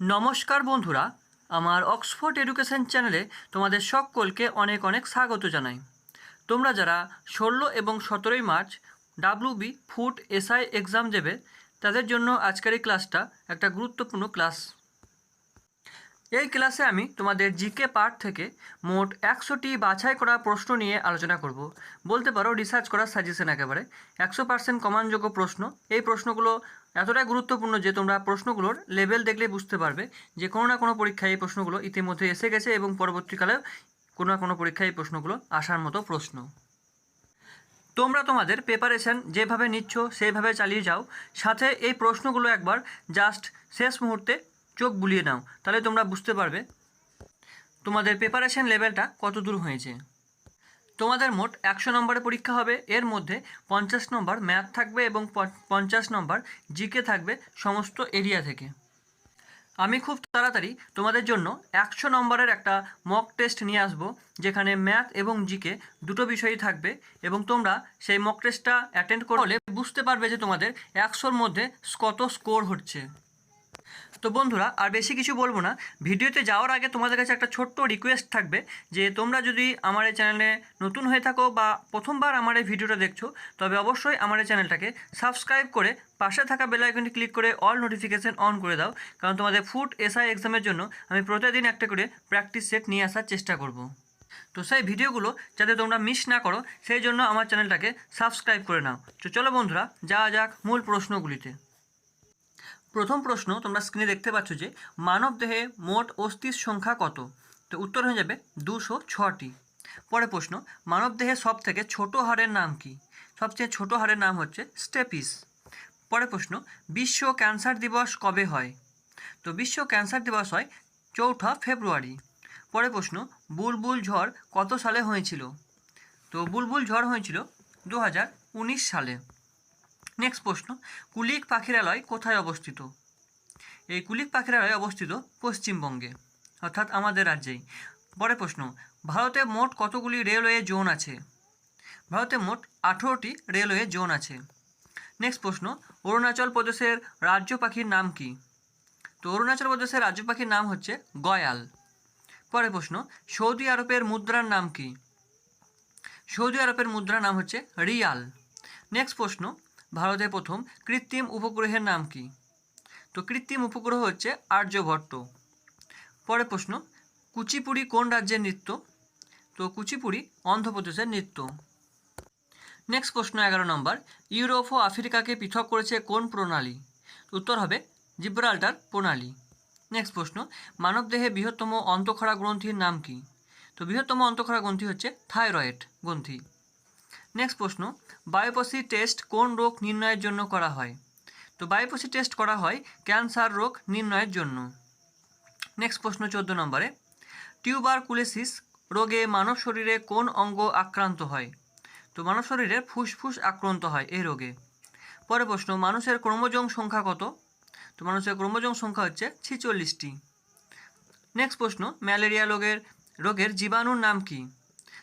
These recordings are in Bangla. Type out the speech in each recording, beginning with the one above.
নমস্কার বন্ধুরা, আমার অক্সফোর্ড এডুকেশন চ্যানেলে তোমাদের সকলকে অনেক অনেক স্বাগত জানাই। তোমরা যারা ষোলো এবং সতেরোই March WB B food SI exam দেবে, তাদের জন্য আজকের এই ক্লাসটা একটা গুরুত্বপূর্ণ ক্লাস এই ক্লাসে আমি তোমাদের জিকে পার্ট থেকে মোট একশোটি বাছাই করা প্রশ্ন নিয়ে আলোচনা করব। বলতে পারো রিসার্চ করার সাজেশন একেবারে। একশো পার্সেন্ট কমানযোগ্য প্রশ্ন। এই প্রশ্নগুলো এতটাই গুরুত্বপূর্ণ যে তোমরা প্রশ্নগুলোর লেভেল দেখলে বুঝতে পারবে যে কোনো না কোনো পরীক্ষায় এই প্রশ্নগুলো ইতিমধ্যে এসে গেছে এবং পরবর্তীকালে কোনো না কোনো পরীক্ষায় এই প্রশ্নগুলো আসার মতো প্রশ্ন। তোমরা তোমাদের প্রিপারেশন যেভাবে নিচ্ছ, সেইভাবে চালিয়ে যাও। সাথে এই প্রশ্নগুলো একবার জাস্ট শেষ মুহূর্তে চোখ বুলিয়ে নাও, তাহলে তোমরা বুঝতে পারবে। তোমাদের প্রিপারেশন লেভেলটা কত দূর হয়েছে। তোমাদের মোট একশো নম্বরের পরীক্ষা হবে, এর মধ্যে পঞ্চাশ নম্বর ম্যাথ থাকবে এবং পঞ্চাশ নম্বর জিকে থাকবে সমস্ত এরিয়া থেকে। আমি খুব তাড়াতাড়ি তোমাদের জন্য একশো নম্বরের একটা মক টেস্ট নিয়ে আসব, যেখানে ম্যাথ এবং জিকে দুটো বিষয়ই থাকবে এবং তোমরা সেই মক টেস্টটা অ্যাটেন্ড করলে বুঝতে পারবে যে তোমাদের একশোর মধ্যে কত স্কোর হচ্ছে। তো বন্ধুরা, আর বেশি কিছু বলব না। ভিডিওতে যাওয়ার আগে তোমাদের কাছে একটা ছোট্ট রিকোয়েস্ট থাকবে যে, তোমরা যদি আমার এই চ্যানেলে নতুন হয়ে থাকো বা প্রথমবার আমার এই ভিডিওটা দেখছ, তবে অবশ্যই আমার এই চ্যানেলটাকে সাবস্ক্রাইব করে পাশে থাকা বেল আইকনটি ক্লিক করে অল নোটিফিকেশন অন করে দাও। কারণ তোমাদের ফুড এসআই এক্সামের জন্য আমি প্রতিদিন একটা করে প্র্যাকটিস সেট নিয়ে আসার চেষ্টা করব। তো সেই ভিডিওগুলো যাতে তোমরা মিস না করো, সেই জন্য আমার চ্যানেলটাকে সাবস্ক্রাইব করে নাও। তো চলো বন্ধুরা, যাওয়া যাক মূল প্রশ্নগুলিতে। প্রথম প্রশ্ন তোমরা স্ক্রিনে দেখতে পাচ্ছ যে মানব দেহে মোট অস্থির সংখ্যা কত? তো উত্তর হয়ে যাবে দুশো ছটি। পরে প্রশ্ন, মানব দেহে সব থেকে ছোট হাড়ের নাম কি? সবচেয়ে ছোট হাড়ের নাম হচ্ছে স্টেপিস। পরে প্রশ্ন, বিশ্ব ক্যান্সার দিবস কবে হয়? তো বিশ্ব ক্যান্সার দিবস হয় চৌঠা ফেব্রুয়ারি। পরে প্রশ্ন, বুলবুল ঝড় কত সালে হয়েছিল? তো বুলবুল ঝড় হয়েছিল দু হাজার উনিশ সালে। নেক্সট প্রশ্ন, কুলিক পাখিরালয় কোথায় অবস্থিত? এই কুলিক পাখিরালয় অবস্থিত পশ্চিমবঙ্গে, অর্থাৎ আমাদের রাজ্যেই। পরের প্রশ্ন, ভারতে মোট কতগুলি রেলওয়ে জোন আছে? ভারতে মোট আঠেরোটি রেলওয়ে জোন আছে। নেক্সট প্রশ্ন, অরুণাচল প্রদেশের রাজ্য পাখির নাম কি? তো অরুণাচল প্রদেশের রাজ্য পাখির নাম হচ্ছে গয়াল। পরের প্রশ্ন, সৌদি আরবের মুদ্রার নাম কি? সৌদি আরবের মুদ্রার নাম হচ্ছে রিয়াল। নেক্সট প্রশ্ন ভারতের প্রথম কৃত্রিম উপগ্রহের নাম কি? তো কৃত্রিম উপগ্রহ হচ্ছে আর্যভট্ট। পরের প্রশ্ন, কুচিপুড়ি কোন রাজ্যের নৃত্য? তো কুচিপুড়ি অন্ধ্রপ্রদেশের নৃত্য। নেক্সট প্রশ্ন, এগারো নম্বর, ইউরোপ ও আফ্রিকাকে পৃথক করেছে কোন প্রণালী? উত্তর হবে জিব্রাল্টার প্রণালী। নেক্সট প্রশ্ন মানবদেহে বৃহত্তম অন্তঃক্ষরা গ্রন্থির নাম কি? তো বৃহত্তম অন্তঃক্ষরা গ্রন্থি হচ্ছে থাইরয়েড গ্রন্থি। নেক্সট প্রশ্ন বায়োপসি টেস্ট কোন রোগ নির্ণয়ের জন্য করা হয়? তো বায়োপসি টেস্ট করা হয় ক্যান্সার রোগ নির্ণয়ের জন্য। নেক্সট প্রশ্ন চোদ্দ নম্বরে টিউবারকুলেসিস রোগে মানব শরীরে কোন অঙ্গ আক্রান্ত হয়? তো মানব শরীরে ফুসফুস আক্রান্ত হয় এই রোগে। পরে প্রশ্ন, মানুষের ক্রোমোজোম সংখ্যা কত? তো মানুষের ক্রোমোজোম সংখ্যা হচ্ছে ছিচল্লিশটি। নেক্সট প্রশ্ন, ম্যালেরিয়া রোগের রোগের জীবাণুর নাম কি?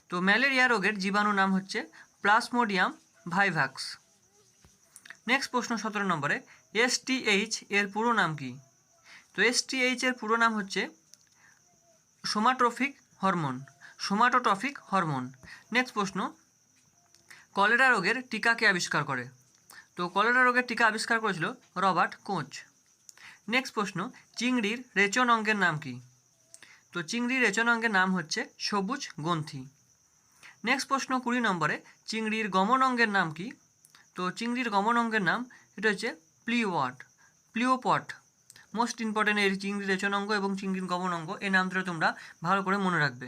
তো ম্যালেরিয়া রোগের জীবাণুর নাম হচ্ছে প্লাসমোডিয়াম ভাইভাক্স নেক্সট প্রশ্ন সতেরো নম্বরে এসটিএইচ এর পুরো নাম কি? তো এসটিএইচ এর পুরো নাম হচ্ছে somatrophic hormone somatotrophic hormone. Next প্রশ্ন, কলেরা রোগের টিকা কে আবিষ্কার করে? তো কলেরা রোগের টিকা আবিষ্কার করেছিল রবার্ট কোচ। নেক্সট প্রশ্ন, চিংড়ির রেচন অঙ্গের নাম কি? তো চিংড়ির রেচন অঙ্গের নাম হচ্ছে সবুজ গ্রন্থি। নেক্সট প্রশ্ন কুড়ি নম্বরে, চিংড়ির গমন অঙ্গের নাম কি? তো চিংড়ির গমন অঙ্গের নাম, এটা হচ্ছে প্লিওয়াট, প্লিওপট। মোস্ট ইম্পর্টেন্ট এই চিংড়ির রেচন অঙ্গ এবং চিংড়ির গমন অঙ্গ এই নাম তোমরা ভালো করে মনে রাখবে।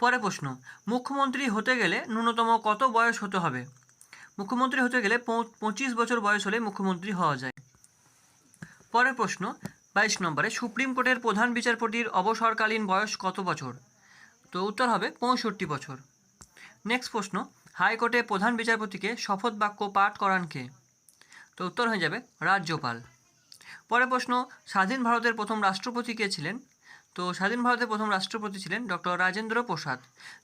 পরে প্রশ্ন, মুখ্যমন্ত্রী হতে গেলে ন্যূনতম কত বয়স হতে হবে? মুখ্যমন্ত্রী হতে গেলে পঁচিশ বছর বয়স হলে মুখ্যমন্ত্রী হওয়া যায়। পরের প্রশ্ন, বাইশ নম্বরে সুপ্রিম কোর্টের প্রধান বিচারপতির অবসরকালীন বয়স কত বছর? তো উত্তর হবে পঁয়ষট্টি বছর। নেক্সট প্রশ্ন, হাইকোর্টে প্রধান বিচারপতিকে শপথ বাক্য পাঠ করান কে? তো উত্তর হয়ে যাবে রাজ্যপাল। পরের প্রশ্ন, স্বাধীন ভারতের প্রথম রাষ্ট্রপতি কে ছিলেন? তো স্বাধীন ভারতের প্রথম রাষ্ট্রপতি ছিলেন ডক্টর রাজেন্দ্র প্রসাদ।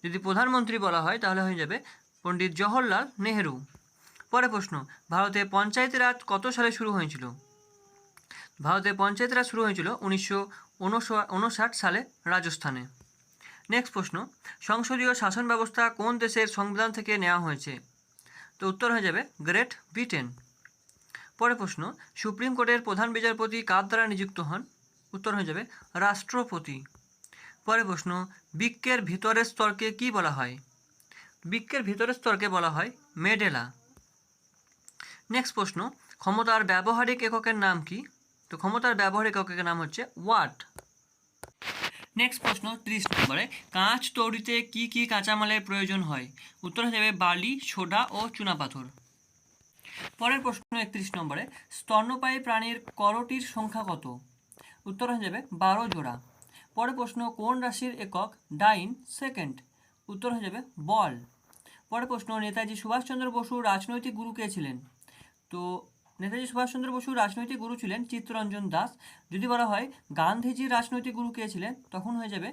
যদি প্রধানমন্ত্রী বলা হয়, তাহলে হয়ে যাবে পণ্ডিত জওহরলাল নেহেরু। পরের প্রশ্ন, ভারতে পঞ্চায়েতি রাজ কত সালে শুরু হয়েছিল? ভারতে পঞ্চায়েত রাজ শুরু হয়েছিল উনিশশো উনষাট সালে রাজস্থানে। নেক্সট প্রশ্ন, সংসদীয় শাসন ব্যবস্থা কোন দেশের সংবিধান থেকে নেওয়া হয়েছে? তো উত্তর হয়ে যাবে গ্রেট ব্রিটেন পরের প্রশ্ন সুপ্রিম কোর্টের প্রধান বিচারপতি কার দ্বারা নিযুক্ত হন? উত্তর হয়ে যাবে, রাষ্ট্রপতি। পরের প্রশ্ন, বৃক্কের ভিতরের স্তরকে কি বলা হয়? বৃক্কের ভিতরের স্তরকে বলা হয় মেডেলা নেক্সট প্রশ্ন, ক্ষমতার ব্যবহারিক এককের নাম কি? তো ক্ষমতার ব্যবহারিক এককের নাম হচ্ছে ওয়াট নেক্সট প্রশ্ন, ত্রিশ নম্বরে, কাঁচ তৈরিতে কি কি কাঁচামালের প্রয়োজন হয়? উত্তর যাবে বালি সোডা ও চুনাপাথর পরের প্রশ্ন একত্রিশ নম্বরে, স্তন্যপায়ী প্রাণীর করটির সংখ্যা কত? উত্তর হয়ে যাবে বারো জোড়া। পরের প্রশ্ন, কোন রাশির একক ডাইন সেকেন্ড? উত্তর হয়ে যাবে বল। পরের প্রশ্ন, নেতাজি সুভাষচন্দ্র বসু রাজনৈতিক গুরু কে ছিলেন? তো নেতাজি সুভাষচন্দ্র বসু রাজনৈতিক গুরু ছিলেন চিত্তরঞ্জন দাস। যদি বলা হয় গান্ধীজির রাজনৈতিক গুরু কে ছিলেন, তখন হয়ে যাবে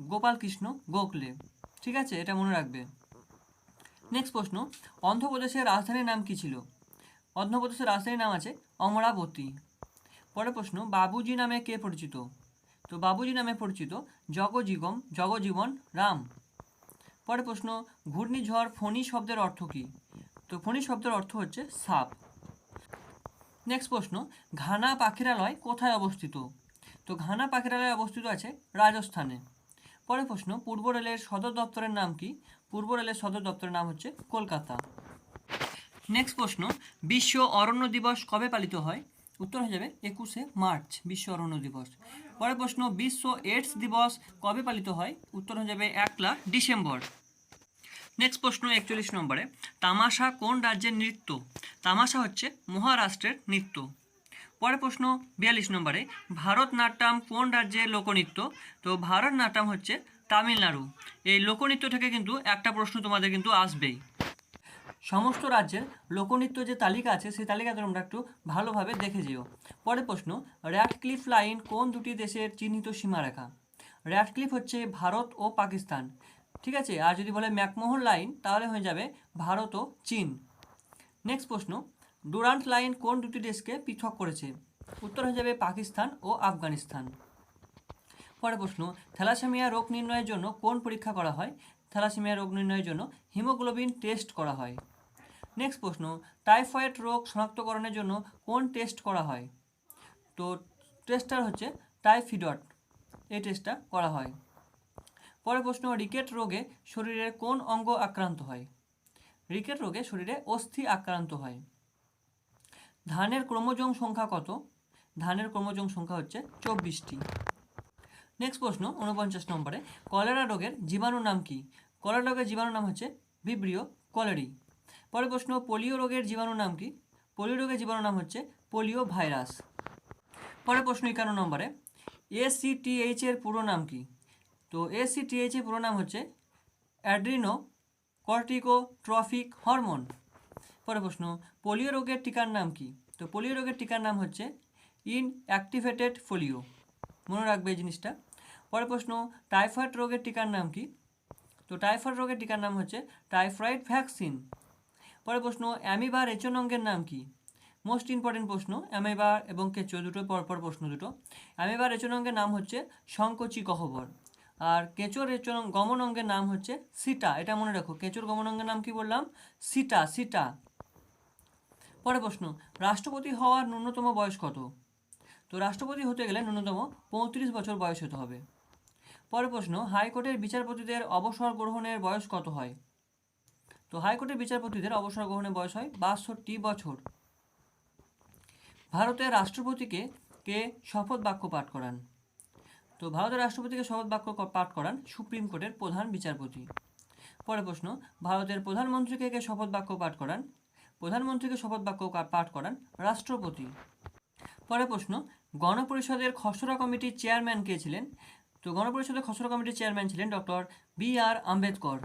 গোপাল কৃষ্ণ গোখলে। ঠিক আছে, এটা মনে রাখবে। নেক্সট প্রশ্ন, অন্ধ্রপ্রদেশের রাজধানীর নাম কি ছিল? অন্ধ্রপ্রদেশের রাজধানীর নাম আছে অমরাবতী। পরের প্রশ্ন, বাবুজি নামে কে পরিচিত? তো বাবুজি নামে পরিচিত জগজীবন জগজীবন রাম। পরের প্রশ্ন, ঘূর্ণিঝড় ফণি শব্দের অর্থ কী? তো ফণি শব্দের অর্থ হচ্ছে সাপ। নেক্সট প্রশ্ন, ঘানা পাখিরালয় কোথায় অবস্থিত? তো ঘানা পাখিরালয় অবস্থিত আছে রাজস্থানে। পরের প্রশ্ন, পূর্ব রেলের সদর দপ্তরের নাম কি? পূর্ব রেলের সদর দপ্তরের নাম হচ্ছে কলকাতা। নেক্সট প্রশ্ন, বিশ্ব অরণ্য দিবস কবে পালিত হয়? উত্তর হয়ে যাবে একুশে মার্চ, বিশ্ব অরণ্য দিবস। পরের প্রশ্ন, বিশ্ব এইডস দিবস কবে পালিত হয়? উত্তর হয়ে যাবে একলা ডিসেম্বর। নেক্সট প্রশ্ন একচল্লিশ নম্বরে, তামাশা কোন রাজ্যের নৃত্য? তামাশা হচ্ছে মহারাষ্ট্রের নৃত্য। পরের প্রশ্ন বিয়াল্লিশ নম্বরে, ভারতনাট্যম কোন রাজ্যের লোকনৃত্য? তো ভারতনাট্যম হচ্ছে তামিলনাড়ু। এই লোকনৃত্য থেকে কিন্তু একটা প্রশ্ন তোমাদের কিন্তু আসবেই। সমস্ত রাজ্যের লোকনৃত্য যে তালিকা আছে, সেই তালিকা তোমরা একটু ভালোভাবে দেখে যেও। পরের প্রশ্ন, র্যাডক্লিফ লাইন কোন দুটি দেশের চিহ্নিত সীমারেখা? র্যাডক্লিফ হচ্ছে ভারত ও পাকিস্তান। ঠিক আছে? আর যদি বলে ম্যাকমোহন লাইন, তাহলে হয়ে যাবে ভারত ও চীন। নেক্সট প্রশ্ন, ডুরান্ট লাইন কোন দুটি দেশকে পৃথক করেছে? উত্তর হয়ে যাবে পাকিস্তান ও আফগানিস্তান। পরের প্রশ্ন, থ্যালাসেমিয়া রোগ নির্ণয়ের জন্য কোন পরীক্ষা করা হয়? থ্যালাসেমিয়া রোগ নির্ণয়ের জন্য হিমোগ্লোবিন টেস্ট করা হয়। নেক্সট প্রশ্ন, টাইফয়েড রোগ শনাক্তকরণের জন্য কোন টেস্ট করা হয়? তো, টেস্টটার হচ্ছে টাইফিডট। এই টেস্টটা করা হয়। পরের প্রশ্ন, রিকেট রোগে শরীরের কোন অঙ্গ আক্রান্ত হয়? রিকেট রোগে শরীরে অস্থি আক্রান্ত হয়। ধানের ক্রোমোজোম সংখ্যা কত? ধানের ক্রোমোজোম সংখ্যা হচ্ছে চব্বিশটি। নেক্সট প্রশ্ন উনপঞ্চাশ নম্বরে, কলেরা রোগের জীবাণুর নাম কি? কলেরা রোগের জীবাণুর নাম হচ্ছে ভিব্রিও কলেরি। পরের প্রশ্ন, পোলিও রোগের জীবাণুর নাম কি? পোলিও রোগের জীবাণুর নাম হচ্ছে পোলিও ভাইরাস। পরের প্রশ্ন একান্ন নম্বরে এসিটিএইচ এর পুরো নাম কি? তো এসিটিএইচ এর পুরো নাম হচ্ছে অ্যাড্রিনো কর্টিকোট্রফিক হরমোন পরের প্রশ্ন, পোলিও রোগের টিকার নাম কি? তো পোলিও রোগের টিকার নাম হচ্ছে ইন অ্যাক্টিভেটেড ফোলিও মনে রাখবে এই জিনিসটা। পরের প্রশ্ন টাইফয়েড রোগের টিকার নাম কি? তো টাইফয়েড রোগের টিকার নাম হচ্ছে টাইফয়েড ভ্যাকসিন পরের প্রশ্ন অ্যামিবা রেচনাঙ্গের নাম কি? মোস্ট ইম্পর্টেন্ট প্রশ্ন অ্যামিবা এবং কেঁচো দুটো পরপর প্রশ্ন দুটো। অ্যামিবা রেচনাঙ্গের নাম হচ্ছে সংকোচি গহ্বর আর কেঁচোর গমন অঙ্গের নাম হচ্ছে সিটা। এটা মনে রাখো, কেঁচোর গমন অঙ্গের নাম কি বললাম? সিটা সিটা। পরে প্রশ্ন, রাষ্ট্রপতি হওয়ার ন্যূনতম বয়স কত? তো রাষ্ট্রপতি হতে গেলে ন্যূনতম পঁয়ত্রিশ বছর বয়স হতে হবে। পরের প্রশ্ন, হাইকোর্টের বিচারপতিদের অবসর গ্রহণের বয়স কত হয়? তো হাইকোর্টের বিচারপতিদের অবসর গ্রহণের বয়স হয় বাষট্টি বছর। ভারতের রাষ্ট্রপতিকে কে শপথ বাক্য পাঠ করান? তো ভারতের রাষ্ট্রপতিকে শপথ বাক্য পাঠ করান সুপ্রিম কোর্টের প্রধান বিচারপতি। পরের প্রশ্ন, ভারতের প্রধানমন্ত্রীকে কে শপথ বাক্য পাঠ করান? প্রধানমন্ত্রীকে শপথ বাক্য পাঠ করান রাষ্ট্রপতি। পরের প্রশ্ন, গণপরিষদের খসড়া কমিটির চেয়ারম্যান কে ছিলেন? তো গণপরিষদের খসড়া কমিটির চেয়ারম্যান ছিলেন doctor B R Ambedkar.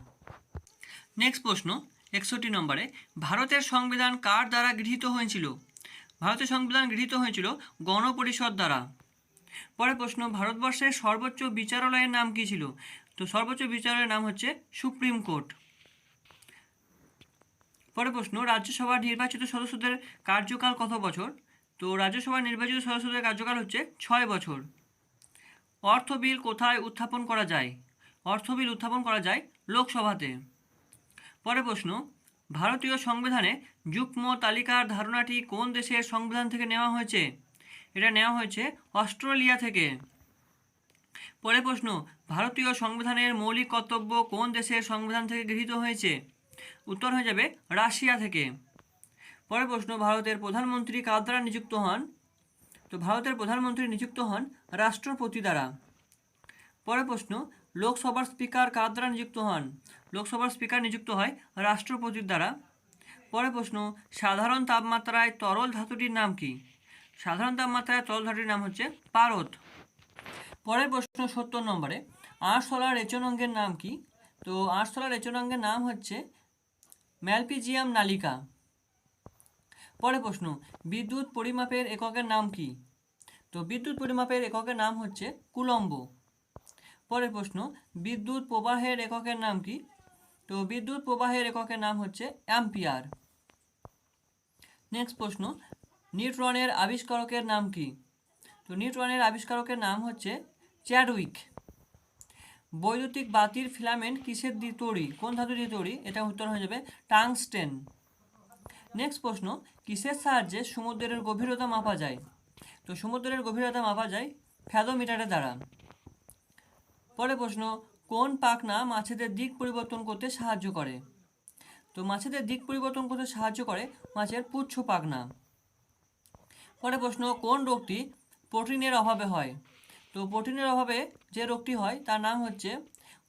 Next প্রশ্ন, একষট্টি নম্বরে, ভারতের সংবিধান কার দ্বারা গৃহীত হয়েছিল? ভারতের সংবিধান গৃহীত হয়েছিল গণপরিষদ দ্বারা। পরের প্রশ্ন, ভারতবর্ষের সর্বোচ্চ বিচারালয়ের নাম কী ছিল? তো সর্বোচ্চ বিচারালয়ের নাম হচ্ছে সুপ্রিম কোর্ট। পরের প্রশ্ন, রাজ্যসভার নির্বাচিত সদস্যদের কার্যকাল কত বছর? তো রাজ্যসভার নির্বাচিত সদস্যদের কার্যকাল হচ্ছে ছয় বছর। অর্থ বিল কোথায় উত্থাপন করা যায়? অর্থ বিল উত্থাপন করা যায় লোকসভাতে। পরের প্রশ্ন, ভারতীয় সংবিধানে যুগ্ম তালিকার ধারণাটি কোন দেশের সংবিধান থেকে নেওয়া হয়েছে? এটা নেওয়া হয়েছে অস্ট্রেলিয়া থেকে। পরে প্রশ্ন, ভারতীয় সংবিধানের মৌলিক কর্তব্য কোন দেশের সংবিধান থেকে গৃহীত হয়েছে? উত্তর হয়ে যাবে রাশিয়া থেকে। পরের প্রশ্ন, ভারতের প্রধানমন্ত্রী কার দ্বারা নিযুক্ত হন? তো ভারতের প্রধানমন্ত্রী নিযুক্ত হন রাষ্ট্রপতি দ্বারা। পরের প্রশ্ন, লোকসভার স্পিকার কার দ্বারা নিযুক্ত হন? লোকসভার স্পিকার নিযুক্ত হয় রাষ্ট্রপতির দ্বারা। পরের প্রশ্ন, সাধারণ তাপমাত্রায় তরল ধাতুটির নাম কি? সাধারণ তাপমাত্রায় তরল ধাতুটির নাম হচ্ছে পারদ। পরের প্রশ্ন সত্তর নম্বরে আরশোলা রেচনাঙ্গের নাম কি? তো আরশোলা রেচনাঙ্গের নাম হচ্ছে ম্যালপিজিয়াম নালিকা। পরের প্রশ্ন, বিদ্যুৎ পরিমাপের এককের নাম কি? তো বিদ্যুৎ পরিমাপের এককের নাম হচ্ছে কুলম্ব। পরের প্রশ্ন, বিদ্যুৎ প্রবাহের এককের নাম কি? তো বিদ্যুৎ প্রবাহের এককের নাম হচ্ছে অ্যাম্পিয়ার। নেক্সট প্রশ্ন নিউট্রনের আবিষ্কারকের নাম কি? তো নিউট্রনের আবিষ্কারকের নাম হচ্ছে চ্যাডউইক। বৈদ্যুতিক বাতির ফিলামেন্ট কিসের দিয়ে তৈরি? কোন ধাতু দিয়ে তৈরি? এটা উত্তর হয়ে যাবে টাংস্টেন। নেক্সট প্রশ্ন, কিসের সাহায্যে সমুদ্রের গভীরতা মাপা যায়? তো সমুদ্রের গভীরতা মাপা যায় ফ্যাদোমিটারের দ্বারা। পরে প্রশ্ন, কোন পাখনা মাছেদের দিক পরিবর্তন করতে সাহায্য করে? তো মাছেদের দিক পরিবর্তন করতে সাহায্য করে মাছের পুচ্ছ পাখনা। পরে প্রশ্ন, কোন রোগটি প্রোটিনের অভাবে হয়? তো প্রোটিনের অভাবে যে রোগটি হয়, তার নাম হচ্ছে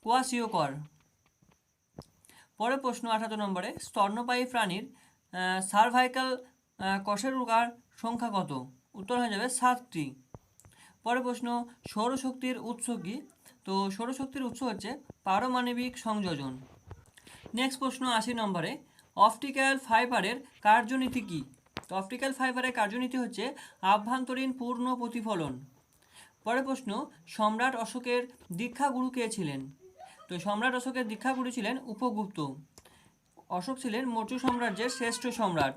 কোয়াশিওকর পরের প্রশ্ন, আঠারো নম্বরে, স্তন্যপায়ী প্রাণীর সার্ভাইকাল কষের রোগার সংখ্যা কত? উত্তর হয়ে যাবে সাতটি। পরের প্রশ্ন, সৌরশক্তির উৎস কী? তো সৌরশক্তির উৎস হচ্ছে পারমাণবিক সংযোজন। নেক্সট প্রশ্ন, আশি নম্বরে, অপটিক্যাল ফাইবারের কার্যনীতি কী? অপটিক্যাল ফাইবারের কার্যনীতি হচ্ছে আভ্যন্তরীণ পূর্ণ প্রতিফলন। পরের প্রশ্ন, সম্রাট অশোকের দীক্ষাগুরু কে ছিলেন? তো সম্রাট অশোকের দীক্ষাগুরু ছিলেন উপগুপ্ত। অশোক ছিলেন মৌর্য সাম্রাজ্যের শ্রেষ্ঠ সম্রাট।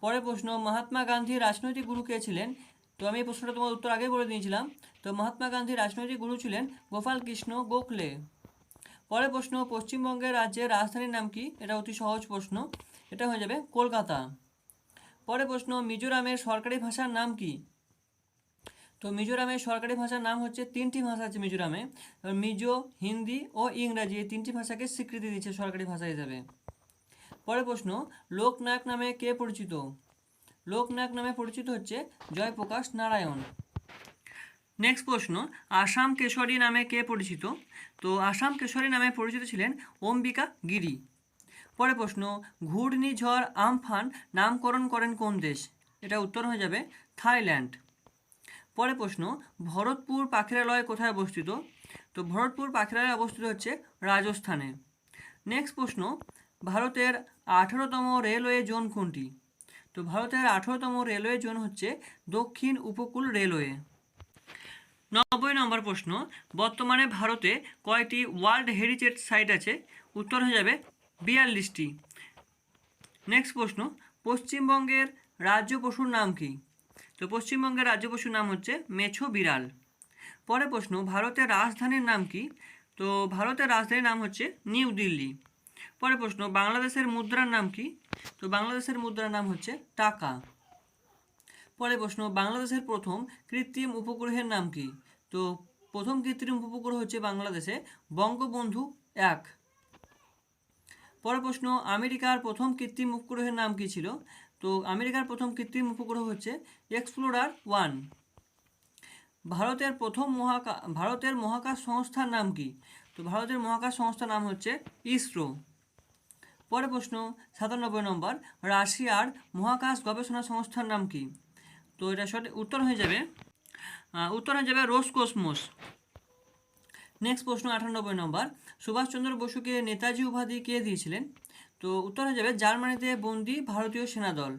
পরের প্রশ্ন, মহাত্মা গান্ধীর রাজনৈতিক গুরু কে ছিলেন? তো আমি এই প্রশ্নটা তোমার উত্তর আগেই বলে দিয়েছিলাম। তো মহাত্মা গান্ধীর রাজনৈতিক গুরু ছিলেন গোপাল কৃষ্ণ গোখলে। পরের প্রশ্ন, পশ্চিমবঙ্গের রাজ্যের রাজধানীর নাম কি? এটা অতি সহজ প্রশ্ন। এটা হয়ে যাবে কলকাতা। পরের প্রশ্ন, মিজোরামের সরকারি ভাষার নাম কি? তো মিজোরামের সরকারি ভাষার নাম হচ্ছে, তিনটি ভাষা আছে মিজোরামে। মিজো, হিন্দি ও ইংরাজি এই তিনটি ভাষাকে স্বীকৃতি দিচ্ছে সরকারি ভাষা হিসাবে। পরের প্রশ্ন, লোকনায়ক নামে কে পরিচিত? লোকনায়ক নামে পরিচিত হচ্ছে জয়প্রকাশ নারায়ণ। নেক্সট প্রশ্ন, আসাম কেশরী নামে কে পরিচিত? তো আসাম কেশরী নামে পরিচিত ছিলেন অম্বিকা গিরি। পরের প্রশ্ন ঘূর্ণিঝড় আমফান নামকরণ করেন কোন দেশ? এটা উত্তর হয়ে যাবে থাইল্যান্ড। পরে প্রশ্ন, ভরতপুর পাখিরালয় কোথায় অবস্থিত? তো ভরতপুর পাখিরালয় অবস্থিত হচ্ছে রাজস্থানে। নেক্সট প্রশ্ন, ভারতের আঠারোতম রেলওয়ে জোন কোনটি? তো ভারতের আঠারোতম রেলওয়ে জোন হচ্ছে দক্ষিণ উপকূল রেলওয়ে। নব্বই নম্বর প্রশ্ন, বর্তমানে ভারতে কয়টি ওয়ার্ল্ড হেরিটেজ সাইট আছে? উত্তর হয়ে যাবে বিয়াল্লিশটি। নেক্সট প্রশ্ন, পশ্চিমবঙ্গের রাজ্য পশুর নাম কি? তো পশ্চিমবঙ্গের রাজ্য পশুর নাম হচ্ছে মেছো বিড়াল। পরের প্রশ্ন, ভারতের রাজধানীর নাম কি? তো ভারতের রাজধানীর নাম হচ্ছে নিউ দিল্লি। পরের প্রশ্ন, বাংলাদেশের মুদ্রার নাম কি? তো বাংলাদেশের মুদ্রার নাম হচ্ছে টাকা। পরের প্রশ্ন, বাংলাদেশের প্রথম কৃত্রিম উপগ্রহের নাম কি? তো প্রথম কৃত্রিম উপগ্রহ হচ্ছে বাংলাদেশে বঙ্গবন্ধু এক। পরের প্রশ্ন, আমেরিকার প্রথম কৃত্রিম উপগ্রহের নাম কি ছিল? তো আমেরিকার প্রথম কৃত্রিম উপগ্রহ হচ্ছে এক্সপ্লোরার ওয়ান। ভারতের প্রথম মহাকা, ভারতের মহাকাশ সংস্থার নাম কি? তো ভারতের মহাকাশ সংস্থার নাম হচ্ছে ইসরো। পরের প্রশ্ন, সাতানব্বই নম্বর, রাশিয়ার মহাকাশ গবেষণা সংস্থার নাম কি? তো এটা সঠিক উত্তর হয়ে যাবে উত্তর হয়ে যাবে রোসকসমোস। নেক্সট প্রশ্ন, আটানব্বই নম্বর। সুভাষচন্দ্র বসুকে নেতাজি উপাধি কে দিয়েছিলেন? তো উত্তর হয়ে যাবে জার্মানিতে বন্দি ভারতীয় সেনাদল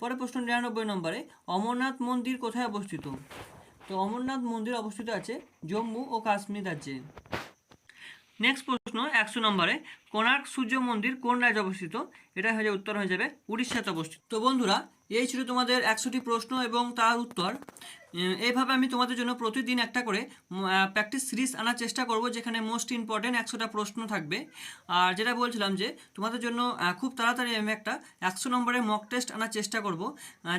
পরে প্রশ্ন, নিরানব্বই নম্বরে, অমরনাথ মন্দির কোথায় অবস্থিত? তো অমরনাথ মন্দির অবস্থিত আছে জম্মু ও কাশ্মীর রাজ্যে। নেক্সট প্রশ্ন, একশো নম্বরে কোণার্ক সূর্য মন্দির কোন রাজ্যে অবস্থিত? এটা হয়ে যাবে উত্তর হয়ে যাবে উড়িষ্যাতে অবস্থিত। তো বন্ধুরা, এই ছিল তোমাদের একশোটি প্রশ্ন এবং তার উত্তর। এইভাবে আমি তোমাদের জন্য প্রতিদিন একটা করে প্র্যাকটিস সিরিজ আনার চেষ্টা করব, যেখানে মোস্ট ইম্পর্টেন্ট একশোটা প্রশ্ন থাকবে। আর যেটা বলছিলাম যে, তোমাদের জন্য খুব তাড়াতাড়ি আমি একটা একশো নম্বরের মক টেস্ট আনার চেষ্টা করব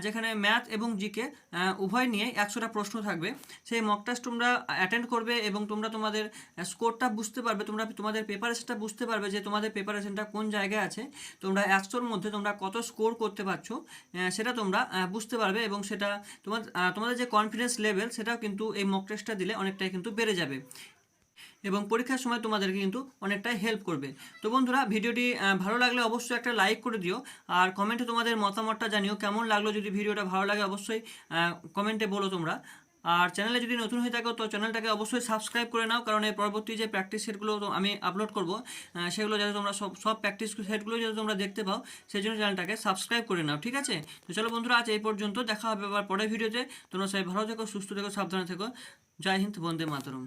যেখানে ম্যাথ এবং জিকে উভয় নিয়ে একশোটা প্রশ্ন থাকবে। সেই মক টেস্ট তোমরা অ্যাটেন্ড করবে এবং তোমরা তোমাদের স্কোরটা বুঝতে পারবে, তোমরা তোমাদের প্রিপারেশনটা বুঝতে পারবে যে তোমাদের প্রিপারেশনটা কোন জায়গায় আছে, তোমরা একশোর মধ্যে তোমরা কত স্কোর করতে পারছ সেটা তোমরা বুঝতে পারবে এবং সেটা তোমার তোমাদের যে কনফিডেন্স লেভেল সেটাও কিন্তু এই মক টেস্টটা দিলে অনেকটাই কিন্তু বেড়ে যাবে। এবং পরীক্ষার সময় তোমাদেরকে কিন্তু অনেকটাই হেল্প করবে। তো বন্ধুরা, ভিডিওটি ভালো লাগলে অবশ্যই একটা লাইক করে দিও, আর কমেন্টে তোমাদের মতামতটা জানিও, কেমন লাগল যদি ভিডিওটা ভালো লাগে অবশ্যই কমেন্টে বলো তোমরা। আর চ্যানেলে যদি নতুন হয়ে থাকো, তো চ্যানেলটাকে অবশ্যই সাবস্ক্রাইব করে নাও, কারণ এই পরবর্তী যে প্র্যাকটিস সেটগুলো আমি আপলোড করব সেগুলো যাতে তোমরা সব সব প্র্যাকটিস সেটগুলো যাতে তোমরা দেখতে পাও, সেই জন্য চ্যানেলটাকে সাবস্ক্রাইব করে নাও, ঠিক আছে? তো চলো বন্ধুরা, আজ এই পর্যন্ত, দেখা হবে আবার পরের ভিডিওতে তোমরা সবাই ভালো থেকো, সুস্থ থেকো, সাবধানে থেকো। জয় হিন্দ, বন্দে মাতরম।